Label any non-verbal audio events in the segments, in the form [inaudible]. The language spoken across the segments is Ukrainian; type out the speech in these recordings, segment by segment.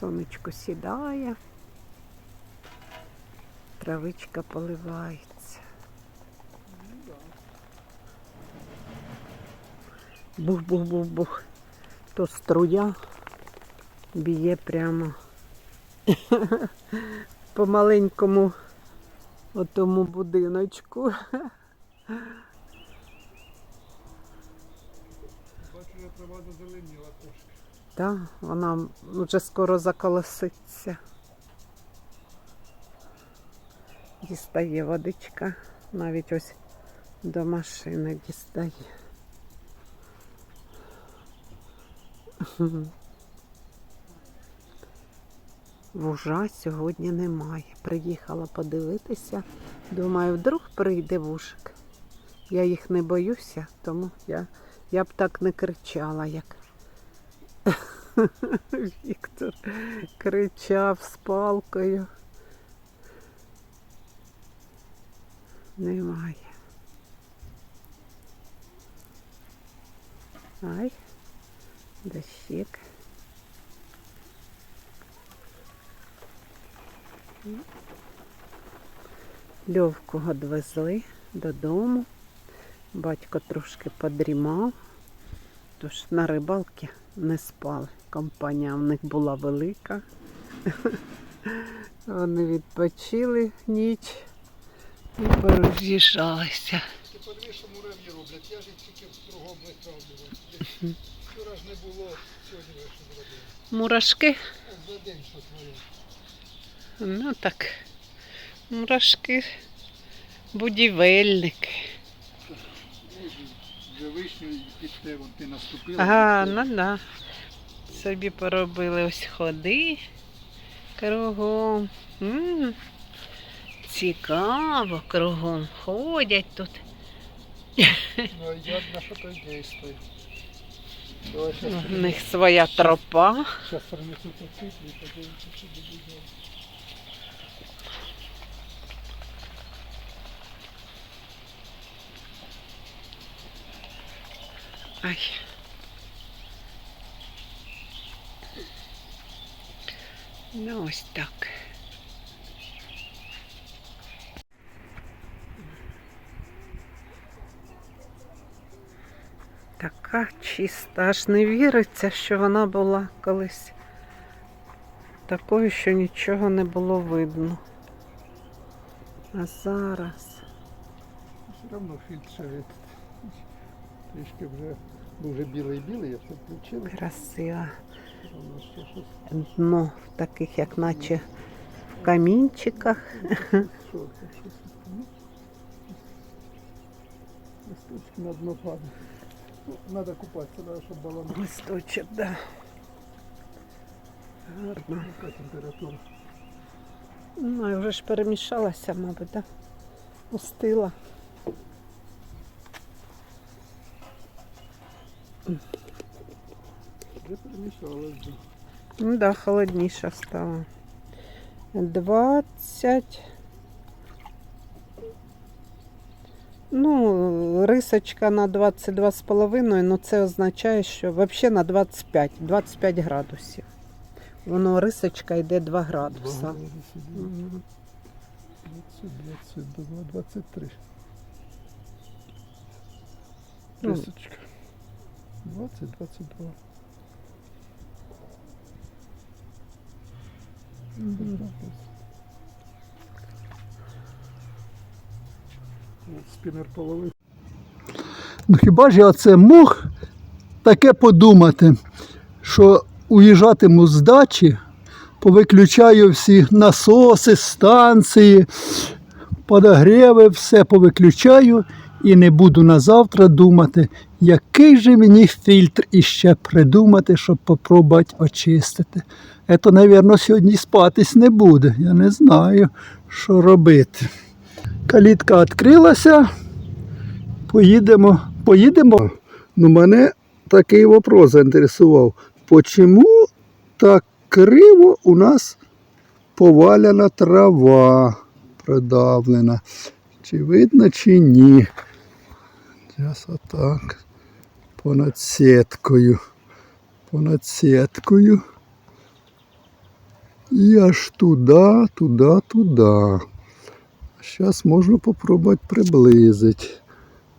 Сонечко сідає. Травичка поливається. Бух-бух-бух-бух. То струя б'є прямо [laughs] по маленькому отому будиночку. Бачу, я трава зазеленіла Так, вона вже скоро заколоситься. Дістає водичка, навіть ось до машини дістає. Вужа сьогодні немає. Приїхала подивитися. Думаю, вдруг прийде вужик. Я їх не боюся, тому я, я б так не кричала, як [laughs] Віктор кричав з палкою. Немає. Ай, дощик. Льовку відвезли додому. Батько трошки подрімав, тож на рибалки не спали. Компанія в них була велика. [laughs] Вони відпочили ніч і пороз'їжджалися. Ти подивись, що роблять. Я ж їх тільки кругом витравлював. Вчора ж не було, сьогодні вийшов. Мурашки. За день що твоє. Ну так. Мурашки. Будівельники. Вже вишню під те, вон ти наступила. Ага, ну да. Собі поробили ось ходи кругом. М, Цікаво кругом. Ходять тут. Ну, я на що то дійствую. У них своя тропа. щас принесу поцифру і подивимося, що буде. Ай. Ну ось так. Така чиста, аж не віриться, що вона була колись такою, що нічого не було видно. А зараз. Все одно фільтр від- трішки вже був вже білий-білий, я все включив. щось. Дно в таких, як наче в камінчиках. Листочки на дно падають. Ну, Надо купатися, треба, щоб балон. Листочок, да. Гарно. Яка температура? Ну, і вже ж перемішалася, мабуть, да? Устила. Вже. Ну да, холодніше стало. 20. Ну, рисочка на 22,5, ну це означає, що взагалі на 25, 25 градусів. Воно рисочка йде 2 градуса. Два градуси, да. Мгм. 20, 22, 23. Ну. Рисочка. 20, 22. Спінер половив. Ну хіба ж я це мог таке подумати, що уїжджатиму з дачі, повиключаю всі насоси, станції, подогріви, все повиключаю і не буду на завтра думати, який же мені фільтр іще придумати, щоб попробувати очистити. Ето, мабуть, сьогодні спатись не буде. Я не знаю, що робити. Калітка відкрилася. Поїдемо. Поїдемо. Ну, мене такий вопрос заінтересував. Почому так криво у нас поваляна трава продавлена? Чи видно, чи ні? Зараз отак. Понад сіткою. Понад сіткою. І аж туди, туди, туди. Зараз можна попробувати приблизити.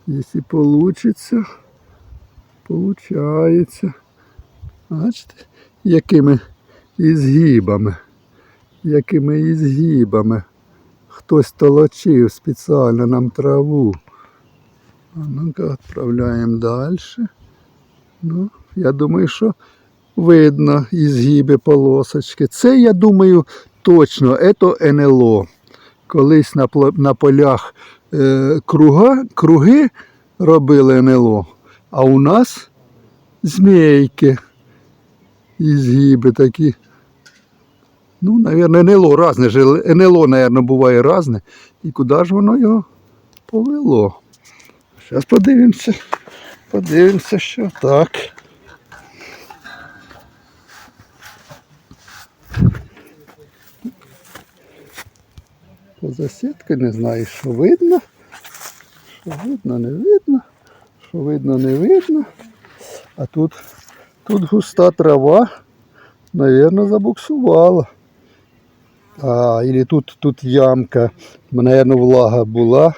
Якщо вийде, получається. Бачите, якими ізгибами. Якими ізгибами. Хтось толочив спеціально нам траву. А ну-ка, відправляємо далі. Ну, я думаю, що видно ізгиби полосочки. Це, я думаю, точно, це НЛО. Колись на, на полях е, круга, круги робили НЛО, а у нас змійки. Ізгиби такі. Ну, мабуть, НЛО різне. же. НЛО, мабуть, буває різне. І куди ж воно його повело? Зараз подивимося. Подивимося, що так. Поза сіткою не знаю, що видно. Що видно, не видно. Що видно, не видно. А тут, тут густа трава, мабуть, забуксувала. А, или тут, тут ямка, мабуть, влага була.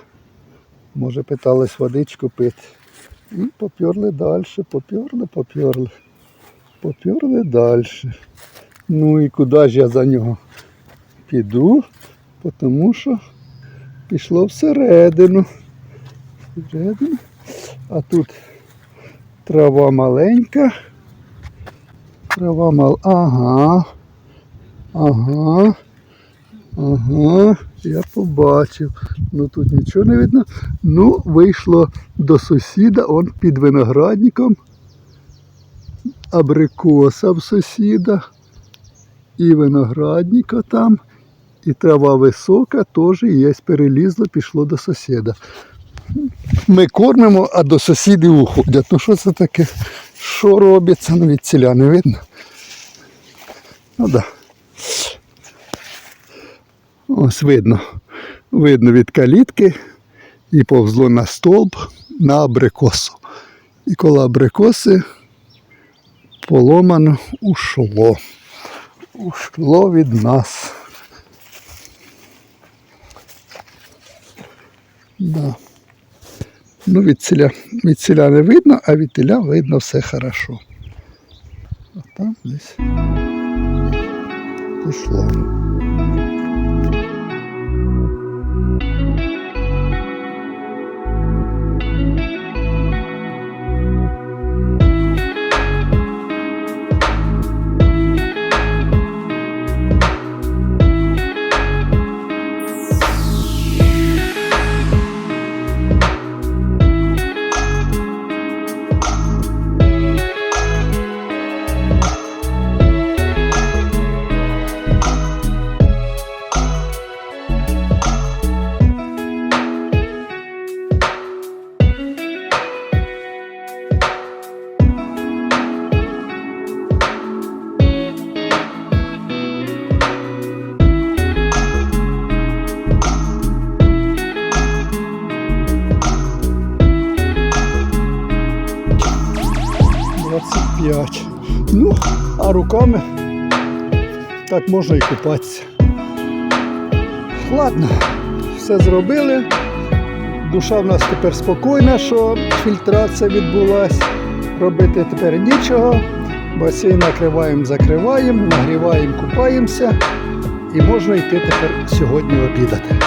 Може, питались водичку пити. І поперли далі, поперли, поперли. Поперли далі. Ну і куди ж я за нього піду? Тому що пішло всередину. Всередину. А тут трава маленька. Трава мал. Ага. Ага. Ага. Я побачив. Ну тут нічого не видно. Ну, вийшло до сусіда, он під виноградником. Абрикоса в сусіда. І виноградника там. І трава висока теж є, перелізло, пішло до сусіда. Ми кормимо, а до сусідів уходять. Ну що це таке? Що робиться? Ну від ціля не видно. Ну да. Ось видно. Видно від калітки і повзло на столб на абрикосу. І коло абрикоси поломано ушло. Ушло від нас. Да. Ну, від ціля, від ціля не видно, а від тіля видно все хорошо. А там десь пішло. Двадцять п'ять. Ну, а руками так можна і купатися. Ладно, все зробили. Душа в нас тепер спокійна, що фільтрація відбулася. Робити тепер нічого. Басейн накриваємо, закриваємо, нагріваємо, купаємося. І можна йти тепер сьогодні обідати.